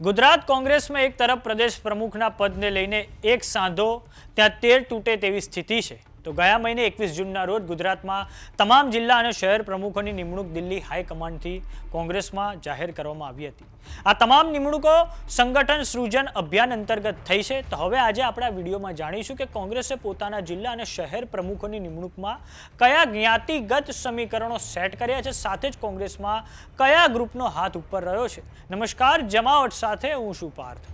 ગુજરાત કોંગ્રેસમાં એક તરફ પ્રદેશ પ્રમુખના પદને લઈને એક સાંધો, ત્યાં તેર તૂટે તેવી સ્થિતિ છે. તો ગયા મહિને એકવીસ જૂનના રોજ ગુજરાતમાં તમામ જિલ્લા અને શહેર પ્રમુખોની નિમણૂક દિલ્હી હાઈકમાન્ડથી કોંગ્રેસમાં જાહેર કરવામાં આવી હતી. આ તમામ નિમણૂકો સંગઠન સૃજન અભિયાન અંતર્ગત થઈ છે. તો હવે આજે આપણે વિડીયોમાં જાણીશું કે કોંગ્રેસે પોતાના જિલ્લા અને શહેર પ્રમુખોની નિમણૂકમાં કયા જ્ઞાતિગત સમીકરણો સેટ કર્યા છે, સાથે જ કોંગ્રેસમાં કયા ગ્રુપનો હાથ ઉપર રહ્યો છે. નમસ્કાર, જમાવટ સાથે હું શું પાર્થ.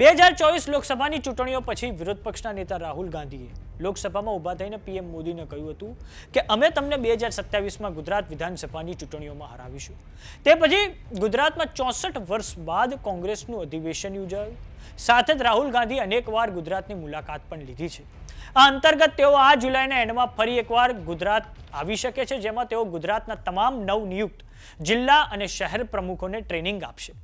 બે હજાર ચોવીસ લોકસભાની ચૂંટણીઓ પછી વિરોધ પક્ષના નેતા રાહુલ ગાંધીએ લોકસભામાં ઊભા થઈને પીએમ મોદીને કહ્યું હતું કે અમે તમને બે હજાર સત્યાવીસમાં ગુજરાત વિધાનસભાની ચૂંટણીઓમાં હરાવીશું. તે પછી ગુજરાતમાં ચોસઠ વર્ષ બાદ કોંગ્રેસનું અધિવેશન યોજાયું. સાથે જ રાહુલ ગાંધી અનેકવાર ગુજરાતની મુલાકાત પણ લીધી છે. આ અંતર્ગત તેઓ આ જુલાઈના એન્ડમાં ફરી એકવાર ગુજરાત આવી શકે છે, જેમાં તેઓ ગુજરાતના તમામ નવનિયુક્ત જિલ્લા અને શહેર પ્રમુખોને ટ્રેનિંગ આપશે.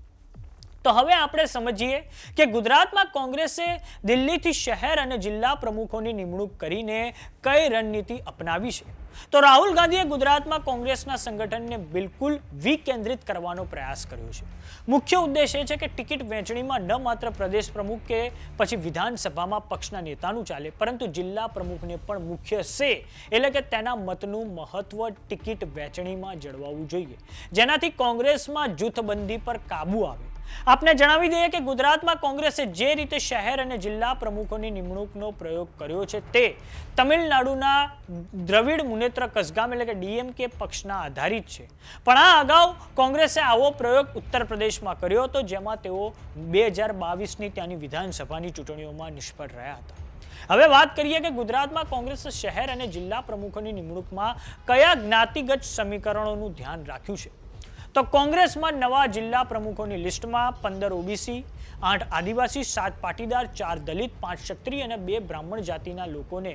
તો હવે આપણે સમજીએ કે ગુજરાતમાં કોંગ્રેસે દિલ્હીથી શહેર અને જિલ્લા પ્રમુખોની નિમણૂક કરીને કઈ રણનીતિ અપનાવી છે? તો રાહુલ ગાંધીએ ગુજરાતમાં કોંગ્રેસના સંગઠનને બિલકુલ વિકેન્દ્રિત કરવાનો પ્રયાસ કર્યો છે. મુખ્ય ઉદ્દેશ એ છે કે ટિકિટ વહેંચણીમાં ન માત્ર પ્રદેશ પ્રમુખ કે પછી વિધાનસભામાં પક્ષના નેતાનું ચાલે, પરંતુ જિલ્લા પ્રમુખને પણ મુખ્ય છે. એટલે કે તેના મતનું મહત્વ ટિકિટ વહેંચણીમાં જળવાવું જોઈએ. જેનાથી કોંગ્રેસમાં જૂથબંધી પર કાબુ આવે. આપને જણાવી દઈએ કે ગુજરાતમાં કોંગ્રેસે જે રીતે શહેર અને જિલ્લા પ્રમુખોની નિમણૂકનો પ્રયોગ કર્યો છે તે તમિલનાડુના દ્રવિડ મુનેત્ર કસગામ એટલે કે ડીએમકે પક્ષના આધારિત છે. પણ આ અગાઉ કોંગ્રેસે આવો પ્રયોગ ઉત્તર પ્રદેશમાં કર્યો હતો, જેમાં તેઓ બે હજાર બાવીસની ત્યાંની વિધાનસભાની ચૂંટણીઓમાં નિષ્ફળ રહ્યા હતા. હવે વાત કરીએ કે ગુજરાતમાં કોંગ્રેસે શહેર અને જિલ્લા પ્રમુખોની નિમણૂકમાં કયા જ્ઞાતિગત સમીકરણોનું ધ્યાન રાખ્યું છે? તો કોંગ્રેસમાં નવા જિલ્લા પ્રમુખોની લિસ્ટમાં પંદર ઓબીસી, આઠ આદિવાસી, સાત પાટીદાર, ચાર દલિત, પાંચ ક્ષત્રિય અને બે બ્રાહ્મણ જાતિના લોકોને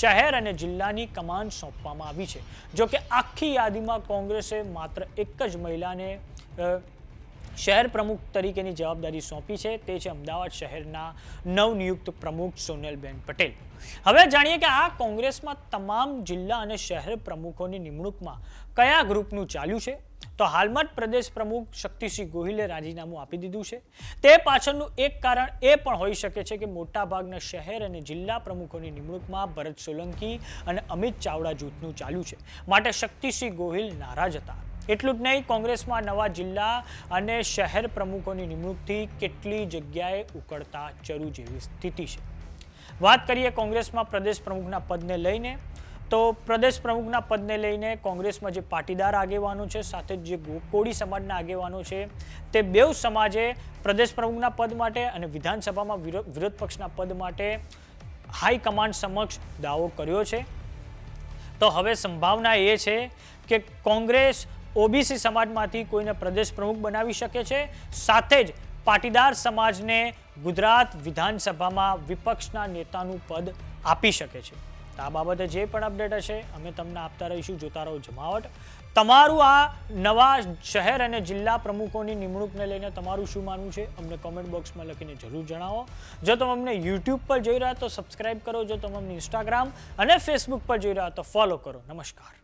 શહેર અને જિલ્લાની કમાન સોંપવામાં આવી છે. જો કે આખી યાદીમાં કોંગ્રેસે માત્ર એક જ મહિલાને શહેર પ્રમુખ તરીકેની જવાબદારી સોંપી છે, તે છે અમદાવાદ શહેરના નવનિયુક્ત પ્રમુખ સોનલબેન પટેલ. હવે જાણીએ કે આ કોંગ્રેસમાં તમામ જિલ્લા અને શહેર પ્રમુખોની નિમણૂકમાં કયા ગ્રુપનું ચાલ્યું છે? તો હાલમાં જ પ્રદેશ પ્રમુખ શક્તિસિંહ ગોહિલે રાજીનામું આપી દીધું છે. તે પાછળનું એક કારણ એ પણ હોઈ શકે છે કે મોટાભાગના શહેર અને જિલ્લા પ્રમુખોની નિમણૂકમાં ભરત સોલંકી અને અમિત ચાવડા જૂથનું ચાલ્યું છે. માટે શક્તિસિંહ ગોહિલ નારાજ હતા. એટલું જ નહીં, કોંગ્રેસમાં નવા જિલ્લા અને શહેર પ્રમુખોની નિમણૂકથી કેટલી જગ્યાએ ઉકળતા ચરુ જેવી સ્થિતિ છે. વાત કરીએ કોંગ્રેસમાં પ્રદેશ પ્રમુખના પદને લઈને, તો પ્રદેશ પ્રમુખના પદને લઈને કોંગ્રેસમાં જે પાટીદાર આગેવાનો છે, સાથે જે કોળી સમાજના આગેવાનો છે, તે બેઉ સમાજે પ્રદેશ પ્રમુખના પદ માટે અને વિધાનસભામાં વિરો- વિરોધ પક્ષના પદ માટે હાઈકમાન્ડ સમક્ષ દાવો કર્યો છે. તો હવે સંભાવના એ છે કે કોંગ્રેસ ઓબીસી સમાજમાંથી કોઈને પ્રદેશ પ્રમુખ બનાવી શકે છે. સાથે જ પાટીદાર સમાજને ગુજરાત વિધાનસભામાં વિપક્ષના નેતાનું પદ આપી શકે છે. આ બાબતે જે પણ અપડેટ હશે, અમે તમને આપતા રહીશું જોતા રહો જમાવટ. તમારું આ નવા શહેર અને જિલ્લા પ્રમુખોની નિમણૂકને લઈને તમારું શું માનવું છે, અમને કોમેન્ટ બોક્સમાં લખીને જરૂર જણાવો. જો તમે અમને યુટ્યુબ પર જોઈ રહ્યા તો સબસ્ક્રાઇબ કરો. જો તમે અમને ઇન્સ્ટાગ્રામ અને ફેસબુક પર જોઈ રહ્યા તો ફોલો કરો. નમસ્કાર.